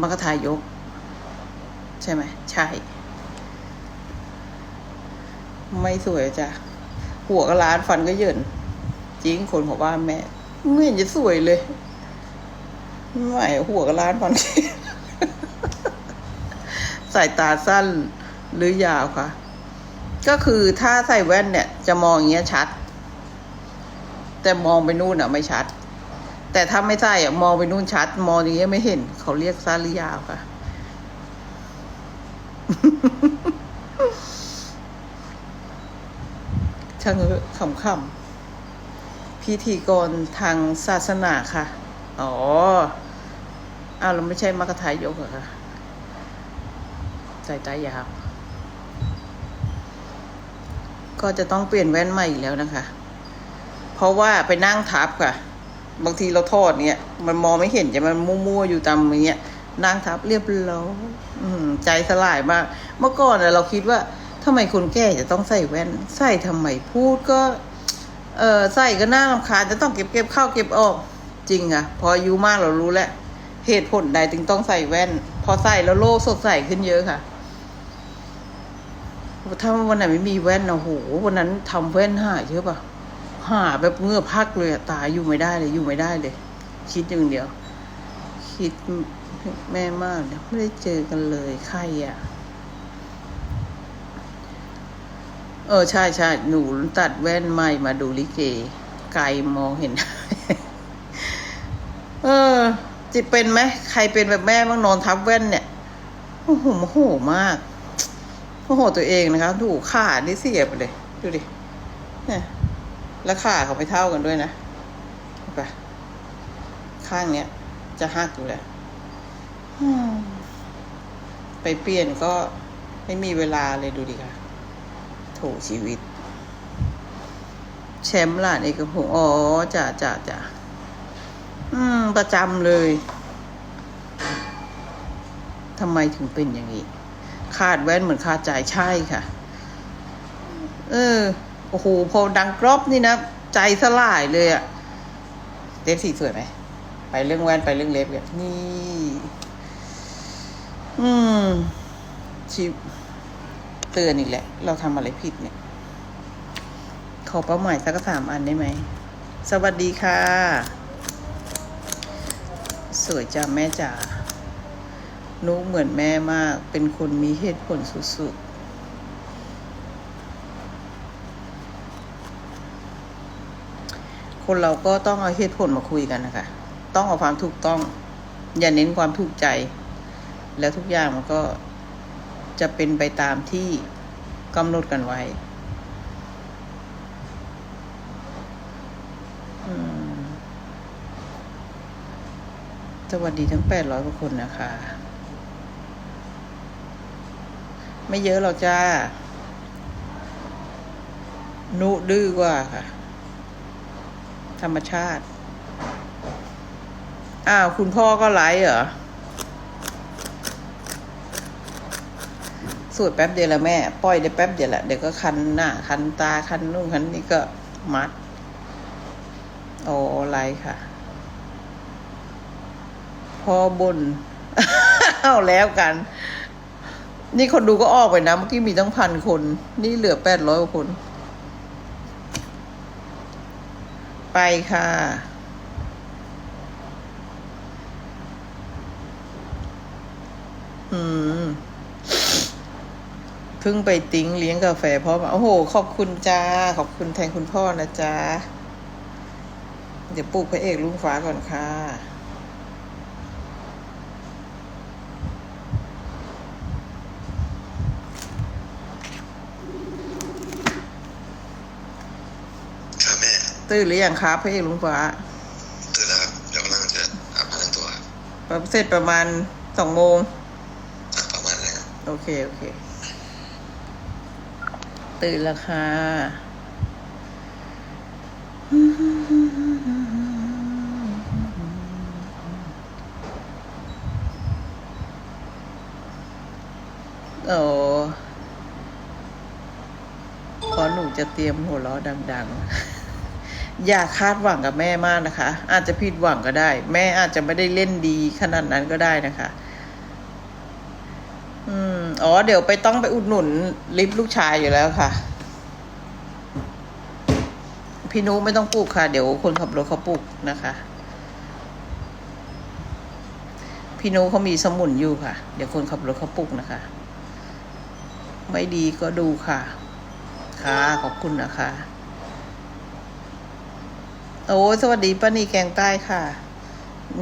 มรรคทายก ใช่ไหม ใช่ ไม่สวยจ้ะ หัวก็ล้านฟันก็เยินจริงคนของบ้านแม่ไม่เห็นจะสวยเลยไม่หัวก็ล้านฟันสายตาสั้นหรือยาวคะก็คือถ้าใส่แว่นเนี่ย จะมองอย่างเงี้ยชัด แต่มองไปนู่นอะ ไม่ชัด แต่ถ้าไม่ใส่อะมองไปนู่นชัด มองอย่างเงี้ยไม่เห็น เขาเรียกสั้นหรือยาวค่ะ ช่างเออะขำๆพิธีกรทางศาสนาค่ะ อ๋ออ้าวเราไม่ใช่มรรคทายกเหรอคะสายตายาวก็จะต้องเปลี่ยนแว่นใหม่อีกแล้วนะคะ เพราะว่าไปนั่งทับค่ะ บางทีเราทอดเนี่ยมันมองไม่เห็นจะมันมั่วๆอยู่ตามอย่างเงี้ยนั่งทับเรียบร้อยใจสลายมาก เมื่อก่อนเราคิดว่าทำไมคนแก่จะต้องใส่แว่น ใส่ทำไมพูดก็เออใส่ก็น่ารำคาญจะต้องเก็บเก็บเข้าเก็บออก จริงอะพออายุมากเรารู้แล้วเหตุผลใดถึงต้องใส่แว่น พอใส่แล้วโลกสดใสขึ้นเยอะค่ะถ้าวันไหนไม่มีแว่นนะโหวันนั้นทำแว่นหายเยอะปะ หาแบบเงือพักเลยอะตายอยู่ไม่ได้เลย อยู่ไม่ได้เลย คิดอย่างเดียว คิดแม่มากเนี่ยไม่ได้เจอกันเลยใครอะ เออใช่ใช่หนูตัดแว่นใหม่มาดูลิเก ไกลมองเห็น เออจิเป็นไหมใครเป็นแบบแม่บ้างนอนทับแว่นเนี่ยโอ้โหโมโหมากโมโหตัวเองนะคะถูกขาดนี่เสียไปเลย ดูดิเนี่ย แล้วขาเขาไม่เท่ากันด้วยนะเห็นปข้างเนี้ย จะหักอยู่แล้วอืมไปเปลี่ยนก็ไม่มีเวลาเลยดูดิค่ะโถชีวิต แชมป์หลานเอกพงศ์อ๋อจ้ะจ้ะจ้ะอืม ประจำเลยทำไมถึงเป็นอย่างนี้ คาดแว่นเหมือนคาดจ่ายใช่ค่ะ เออ อ้โหพอดังกรอบนี่นะ ใจสลายเลยอะเล็บสีสวยไหม ไปเรื่องแว่นไปเรื่องเล็บกันนี่ อืมชีเตือนอีกแหละ เราทำอะไรผิดเนี่ย ขอเป้าหมายสักสามอันได้ไหม สวัสดีค่ะ สวยจ้าแม่จ๋านุเหมือนแม่มาก เป็นคนมีเหตุผลสุดๆ คนเราก็ต้องเอาเหตุผลมาคุยกันนะคะ ต้องเอาความถูกต้อง อย่าเน้นความถูกใจ แล้วทุกอย่างมันก็จะเป็นไปตามที่กำหนดกันไว้สวัสดีทั้งแปดร้อยกว่าคนนะคะ ไม่เยอะหรอกจ้า นุดื้อกว่าค่ะ ธรรมชาติ อ้าว คุณพ่อก็ไลฟ์เหรอ สวดแป๊บเดียวละแม่ ปล่อยได้แป๊บเดียวละเดี๋ยวก็คันหน้า คันตา คันนู่นคันนี่ก็มัด โอ้ไรค่ะ พอบนเอาแล้วกัน นี่คนดูก็ออกไปนะ เมื่อกี้มีตั้งพันคน นี่เหลือแปดร้อยกว่าคน ไปค่ะ อืมเพิ่งไปติ้งเลี้ยงกาแฟพ่อมา โอ้โห ขอบคุณจ้า ขอบคุณแทนคุณพ่อนะจ้า เดี๋ยวปลูกพระเอกลุงฟ้าก่อนค่ะ ครับแม่ ตื่นหรือยังครับพระเอกลุงฟ้าตื่นแล้วครับเดี๋ยวกำลังจะอาบน้ำแต่งตัวครับเสร็จประมาณสองโมงอะประมาณนั้นครับโอเค โอเค ตื่นแล้วค่ะโอ้เพราะหนูจะเตรียมหัวเราะดัง ๆ อย่าคาดหวังกับแม่มากนะคะ อาจจะผิดหวังก็ได้ แม่อาจจะไม่ได้เล่นดีขนาดนั้นก็ได้นะคะอ๋อ เดี๋ยวไปต้องไปอุดหนุนลิฟต์ลูกชายอยู่แล้วค่ะ พี่นุไม่ต้องปลูกค่ะ เดี๋ยวคนขับรถเขาปลูกนะคะ พี่นุเขามีสมุนอยู่ค่ะ เดี๋ยวคนขับรถเขาปลูกนะคะ ไม่ดีก็ดูค่ะ ค่ะขอบคุณนะคะ โอ้สวัสดีป้านีแกงใต้ค่ะ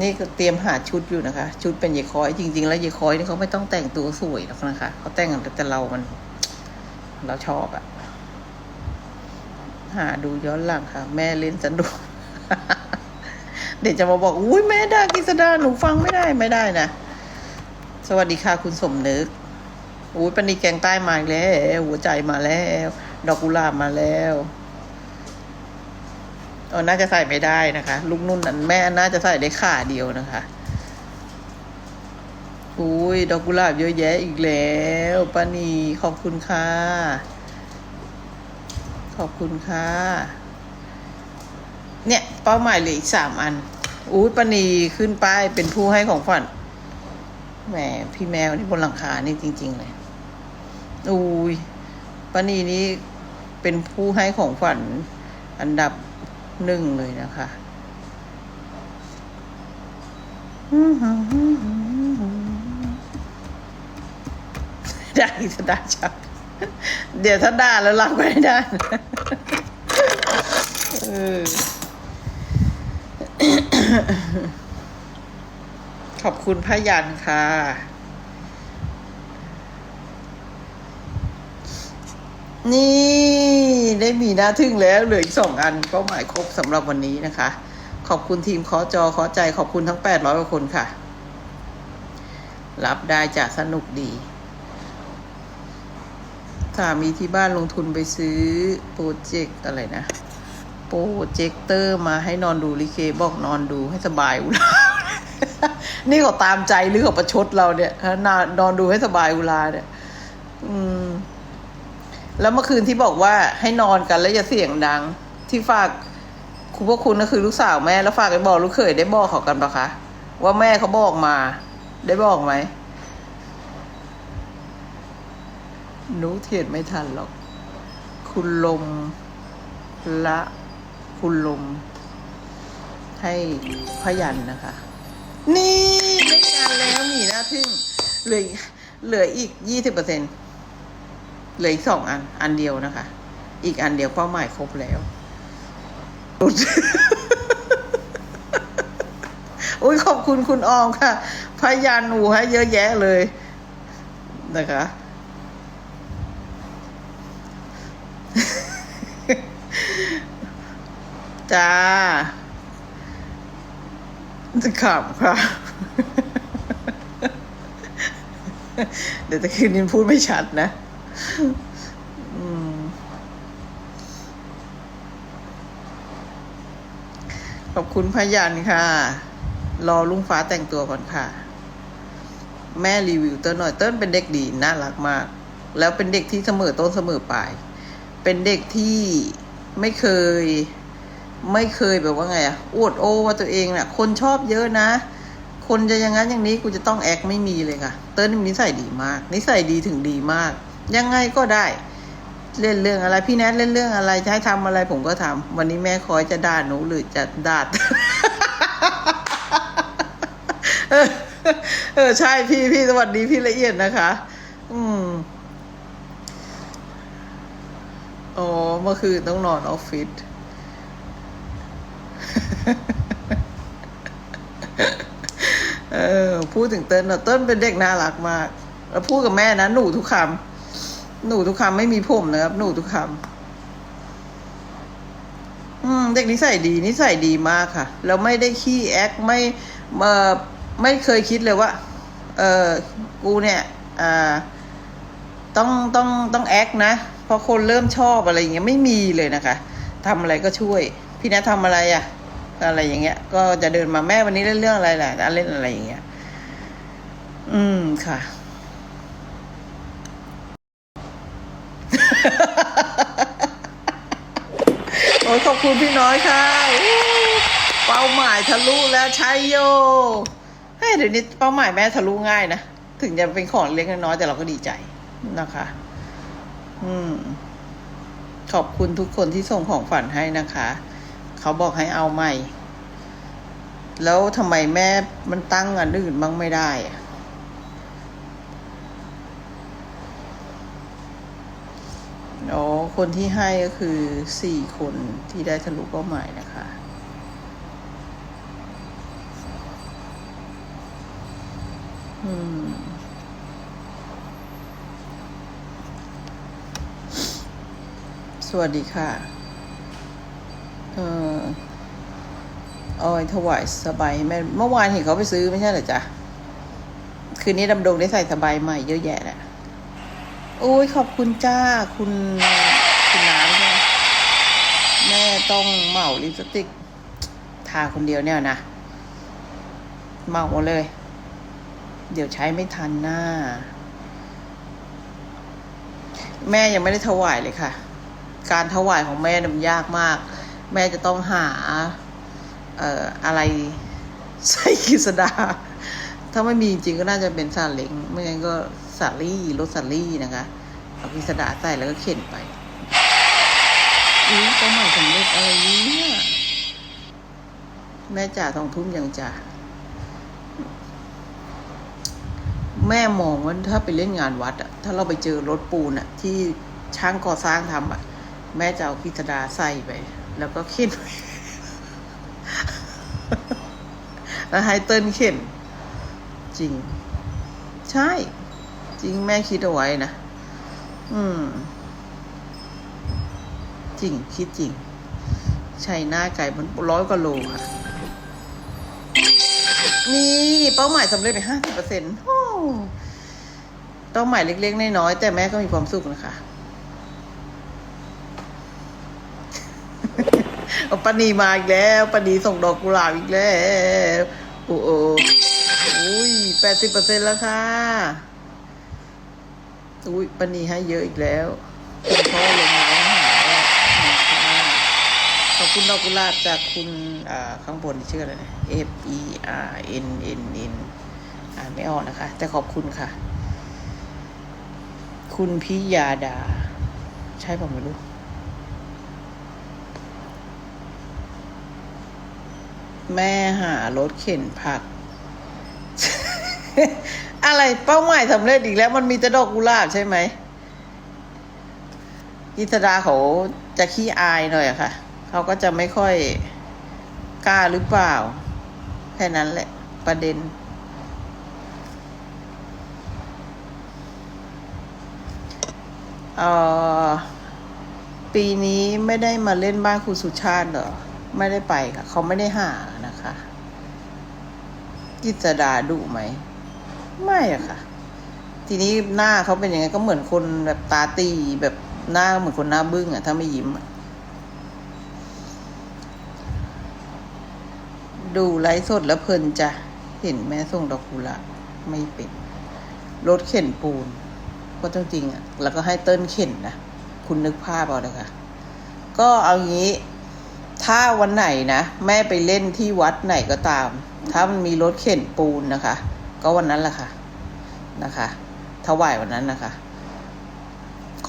นี่เตรียมหาชุดอยู่นะคะ ชุดเป็นเยายคอย จริง ๆ แล้วเยายคอยนี่เขาไม่ต้องแต่งตัวสวยหรอกนะคะเขาแต่งแต่เรามัน เราชอบอะหาดูย้อนหลังค่ะ แม่เล่นสนุกเดี๋ยวจะมาบอกอุ้ยแม่ด่ากิษดาหนูฟังไม่ได้ไม่ได้นะสวัสดีค่ะคุณสมนึกอุ้ยปนีแกงใต้มาแล้วหัวใจมาแล้ว ดอกกุหลาบมาแล้ว เออน่าจะใส่ไม่ได้นะคะ ลูกนุ่นนั้นแม่น่าจะใส่ได้ขาเดียวนะคะอุ้ยดอกกุหลาบเยอะแยะอีกแล้วป้านีขอบคุณค่ะ ขอบคุณค่ะ เนี่ยเป้าหมายเหลืออีกสามอันอุ้ยป้านีขึ้นป้ายเป็นผู้ให้ของฝันแหมพี่แมวนี่บนหลังคานี่จริง ๆ เลยอุ้ยป้านีนี่เป็นผู้ให้ของฝันอันดับ นึ่งเลยนะคะได้สดาชักเดี๋ยวถ้าด่าแล้วรับไม่ได้เออขอบคุณพยันค่ะ นี่ ได้มีหน้าทึ่งแล้วเหลืออีกสองอันเป้าหมายครบสำหรับวันนี้นะคะ ขอบคุณทีมขอจอขอใจขอบคุณทั้งแปดร้อยกว่าคนค่ะ รับได้จะสนุกดีสามีที่บ้านลงทุนไปซื้อโปรเจกต์อะไรนะ โปรเจคเตอร์มาให้นอนดูลิเคบอกนอนดูให้สบายอุลา นี่เขาตามใจหรือเขาประชดเราเนี่ยนอนนอนดูให้สบายอุลาเนี่ย อืม แล้วเมื่อคืนที่บอกว่าให้นอนกันแล้วอย่าเสียงดัง ที่ฝากคุณพวกคุณก็คือลูกสาวแม่แล้วฝากไปบอกลูกเขยได้บอกเขากันปะคะ ว่าแม่เขาบอกมา ได้บอกไหมหนูเทียนไม่ทันหรอก คุณลมละ คุณลม ให้พยันนะคะ นี่ได้งานแล้วหนีหน้าทึ่งเหลือเหลืออีกยี่สิบเปอร์เซ็นต์ เหลืออีกสองอัน อันเดียวนะคะ อีกอันเดียวเป้าหมายครบแล้วโอ้ยขอบคุณคุณออมค่ะ พยานหนูให้เยอะแยะเลยนะคะ จ้าจะขำค่ะ เดี๋ยวจะคืนนี้พูดไม่ชัดนะ ขอบคุณพยันค่ะ รอลุงฟ้าแต่งตัวก่อนค่ะ แม่รีวิวเติ้ลหน่อยเติ้ลเป็นเด็กดี น่ารักมาก แล้วเป็นเด็กที่เสมอต้นเสมอปลาย เป็นเด็กที่ไม่เคย ไม่เคยแบบว่าไงอะอวดโอว่าตัวเองน่ะ คนชอบเยอะนะ คนจะอย่างนั้นอย่างนี้กูจะต้องแอคไม่มีเลยค่ะ เติ้ลนิสัยดีมาก นิสัยดีถึงดีมาก ยังไงก็ได้ เล่นเรื่องอะไร พี่แนทเล่นเรื่องอะไรให้ทำอะไรผมก็ทำวันนี้แม่คอยจะด่าหนูหรือจะด่าเออเออใช่พี่พี่สวัสดีพี่ละเอียดนะคะ อืมอ๋อเมื่อคืนต้องนอนออฟฟิศเออพูดถึงเติ้ลนะเติ้ลเป็นเด็กน่ารักมาก แล้วพูดกับแม่นะหนูทุกคำ หนูทุกคำไม่มีผมนะครับ หนูทุกคำอืม เด็กนิสัยดีนิสัยดีมากค่ะ แล้วไม่ได้ขี้แอคไม่เออไม่เคยคิดเลยว่า เออกูเนี่ยอ่าต้องต้องต้องแอคนะเพราะคนเริ่มชอบอะไรอย่างเงี้ยไม่มีเลยนะคะทำอะไรก็ช่วย พี่นะทำอะไรอะอะไรอย่างเงี้ย ก็จะเดินมาแม่วันนี้เล่นเรื่องอะไรแหละเล่นอะไรอย่างเงี้ย อืมค่ะ ยขอบคุณพี่น้อยค่ะเป้าหมายทะลุแล้วชัยโยเฮ้ยเดี๋ยวนี้เป้าหมายแม่ทะลุง่ายนะ ถึงจะเป็นของเล็กน้อยแต่เราก็ดีใจนะคะ อืม ขอบคุณทุกคนที่ส่งของฝันให้นะคะ เขาบอกให้เอาใหม่ แล้วทำไมแม่มันตั้งอันอื่นบ้างไม่ได้อะ อ๋อ คนที่ให้ก็คือสี่คนที่ได้ทะลุเป้าหมายนะคะ อืม สวัสดีค่ะ เออออยถวายสบายแม่เมื่อวานเห็นเขาไปซื้อไม่ใช่เหรอจ๊ะ คืนนี้ดำดงได้ใส่สบายใหม่เยอะแยะแหละ โอ้ยขอบคุณจ้าคุณคุณน้ำใช่ไหมแม่ต้องเหมาลิปสติก ทาคนเดียวเนี่ยนะเหมาเลย เดี๋ยวใช้ไม่ทันหน้า แม่ยังไม่ได้ถวายเลยค่ะ การถวายของแม่น่มันยากมาก แม่จะต้องหา เอ่ออะไรใส่กฤษดา ถ้าไม่มีจริงก็น่าจะเป็นซาเล้งไม่งั้นก็ สาลี่รถสาลี่นะคะเอากฤษดาใส่แล้วก็เข็นไปอุ้ยก็ใหม่สำเร็จอะไรเนี่ยแม่จ่าทองทุ่มยังจ่าแม่มองว่าถ้าไปเล่นงานวัดอะถ้าเราไปเจอรถปูนอะที่ช่างก่อสร้างทำอะแม่จะเอากฤษดาใส่ไป แล้วก็เข็นไปแล้วให้เติ้ลเข็น จริง ใช่ จริงแม่คิดเอาไว้นะ อืม จริง คิดจริง ใช่หน้าไก่มันร้อยกว่าโลค่ะ นี่เป้าหมายสำเร็จไปห้าสิบเปอร์เซ็นต์เป้าหมายเล็กๆน้อยๆแต่แม่ก็มีความสุขนะคะเอาปานีมาอีกแล้วปานีส่งดอกกุหลาบอีกแล้ว โอ้โหอุ้ยแปดสิบเปอร์เซ็นต์แล้วค่ะ อุ้ยปนีให้เยอะอีกแล้วคุณพ่อลงมาแล้วหาขอบคุณดอกกุหลาบจากคุณอ่าข้างบนชื่ออะไรนะ F E R N N N อ่านไม่ออกนะคะ แต่ขอบคุณค่ะ คุณพิยาดา ใช่ป่ะไม่รู้แม่หารถเข็นผัก อะไรเป้าหมายสำเร็จอีกแล้วมันมีแต่ดอกกุหลาบใช่ไหมกิตดาเขาจะขี้อายหน่อยค่ะ เขาก็จะไม่ค่อยกล้าหรือเปล่า แค่นั้นแหละประเด็น เออปีนี้ไม่ได้มาเล่นบ้านครูสุชาติเหรอ ไม่ได้ไปค่ะ เขาไม่ได้หานะคะกิจดาดุไหม ไม่อะค่ะ ทีนี้หน้าเขาเป็นยังไงก็เหมือนคนแบบตาตีแบบหน้าเหมือนคนหน้าบึ้งอะถ้าไม่ยิ้มอะดูไลฟ์สดแล้วเพลินจะเห็นแม่ส่งดอกกุหลาบไม่เป็นรถเข็นปูน ก็จริงๆอะแล้วก็ให้เติ้ลเข็นนะ คุณนึกภาพเอาเลยค่ะ ก็เอางี้ ถ้าวันไหนนะ แม่ไปเล่นที่วัดไหนก็ตาม ถ้ามันมีรถเข็นปูนนะคะ ก็วันนั้นแหละค่ะนะคะถวายวันนั้นนะคะ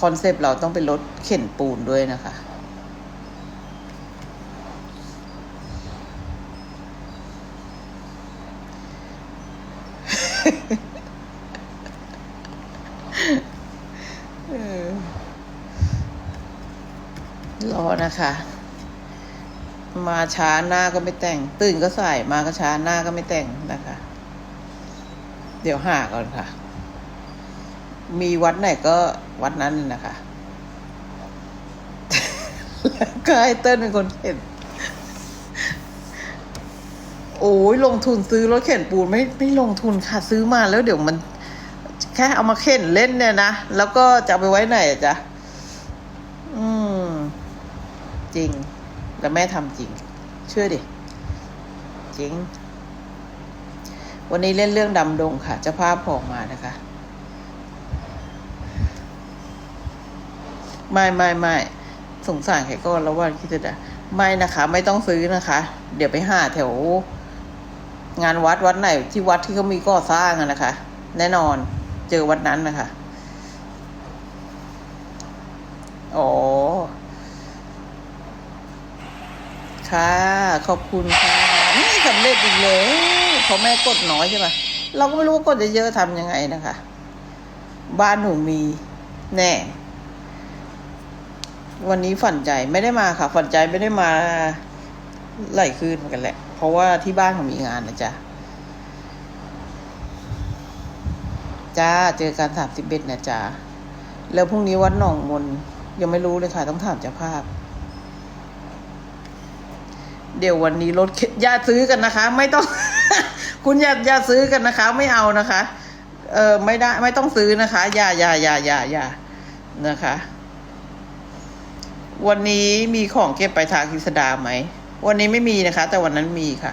คอนเซปต์เราต้องเป็นรถเข็นปูนด้วยนะคะเออรอนะคะ มาช้าหน้าก็ไม่แต่ง ตื่นก็ใส่มาก็ช้าหน้าก็ไม่แต่งนะคะ เดี๋ยวหาก่อนค่ะ มีวัดไหนก็วัดนั้นนะคะแล้วก็ให้เติ้ลเป็นคนเข็น โอ้ยลงทุนซื้อรถเข็นปูนไม่ไม่ลงทุนค่ะ ซื้อมาแล้วเดี๋ยวมัน แค่เอามาเข็นเล่นเนี่ยนะ แล้วก็จะไปไว้ไหนจ๊ะ อืม จริง แล้วแม่ทำจริง เชื่อดิ จริง วันนี้เล่นเรื่องดำดงค่ะจะภาพผออกมานะคะ ไม่ไม่ไม่สงสารใครก็แล้วว่าคิดจะไม่นะคะ ไม่ต้องซื้อนะคะ เดี๋ยวไปหาแถว งานวัดวัดไหน ที่วัดที่เขามีก่อสร้างนะคะ แน่นอน เจอวันนั้นนะคะอ๋อค่ะ ขอบคุณค่ะนี่สำเร็จอีกเลย เพราแม่กดน้อยใช่ปะเราก็ไม่รู้ว่ากดเยอะๆทำยังไงนะคะ บ้านหนูมีแน่ วันนี้ฝันใจไม่ได้มาค่ะ ฝันใจไม่ได้มาไหลคืนเหมือนกันแหละ เพราะว่าที่บ้านเขามีงานนะจ๊ะจ้าเจอกันสามสิบเอ็ดนะจ๊ะแล้วพรุ่งนี้วัดหนองมนยังไม่รู้เลยค่ะต้องถามเจ้าภาพ เดี๋ยววันนี้รถเข็นอย่าซื้อกันนะคะ ไม่ต้อง คุณอย่าอย่าซื้อกันนะคะ ไม่เอานะคะ เออไม่ได้ไม่ต้องซื้อนะคะ อย่าอย่าอย่าอย่าอย่านะคะ วันนี้มีของเก็บไปทางกิษดาไหม วันนี้ไม่มีนะคะ แต่วันนั้นมีค่ะ